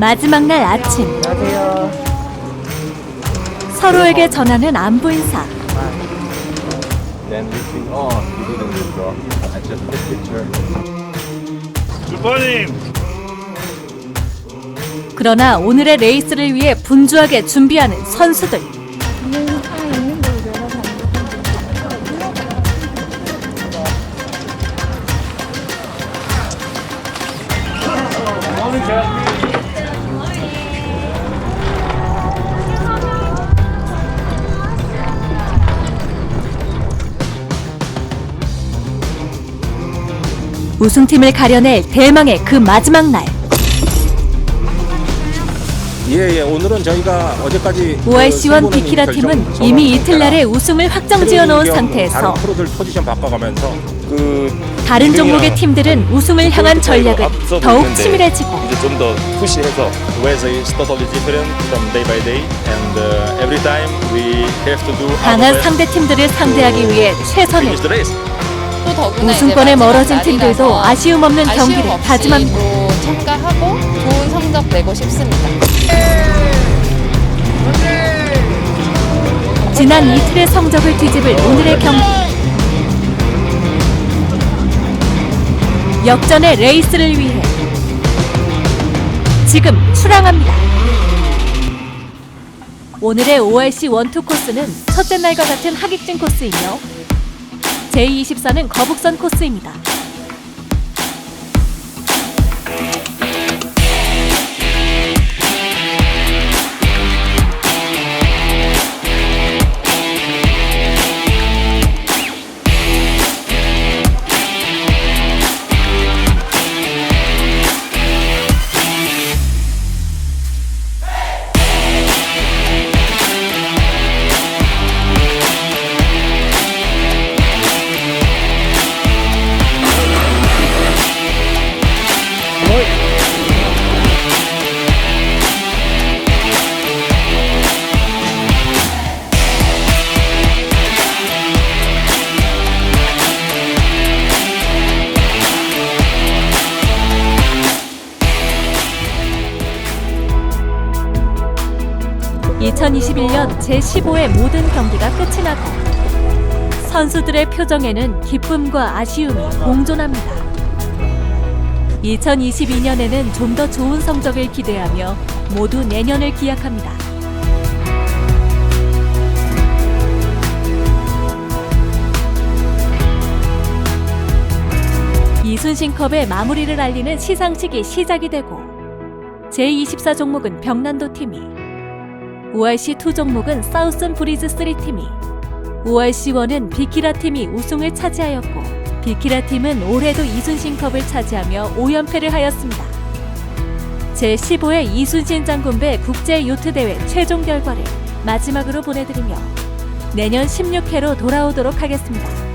마지막 날 아침 안녕하세요. 서로에게 전하는 안부 인사. Then reaching on, we didn't withdraw. I just took picture. 주퍼님 그러나 오늘의 레이스를 위해 분주하게 준비하는 선수들. 우승팀을 가려낼 대망의 그 마지막 날. 예, 예. 오늘은 저희가 어제까지 ORC1 그 비키라 팀은 이미 이틀날에 우승을 확정 지어 놓은 트레이닝 겸 상태에서 다른 프로들 포지션 바꿔가면서 그 다른 종목의 팀들은 우승을 향한 전략은 앞서고 더욱 치밀해지고 이제 좀 더 푸시해서 West is totally different from day by day and uh, every time we have to do 강한 상대 팀들을 상대하기 위해 최선을 우승권에 멀어진 팀들도 아쉬움 없는 아쉬움 경기를 없이 다짐합니다. 또 참가하고 좋은 성적 내고 싶습니다. 지난 이틀의 성적을 뒤집을 오늘의 경기. 역전의 레이스를 위해 지금 출항합니다. 오늘의 ORC 원투 코스는 첫째 날과 같은 하객진 코스이며 제24는 거북선 코스입니다. (2021년) 제15회 모든 경기가 끝이 나고 선수들의 표정에는 기쁨과 아쉬움이 공존합니다. 2022년에는 좀 더 좋은 성적을 기대하며 모두 내년을 기약합니다. 이순신컵의 마무리를 알리는 시상식이 시작이 되고 제24 종목은 병난도 팀이 ORC2 종목은 사우슨 브리즈 3팀이 ORC1은 비키라 팀이 우승을 차지하였고 비키라 팀은 올해도 이순신컵을 차지하며 5연패를 하였습니다. 제15회 이순신 장군배 국제 요트 대회 최종 결과를 마지막으로 보내드리며 내년 16회로 돌아오도록 하겠습니다.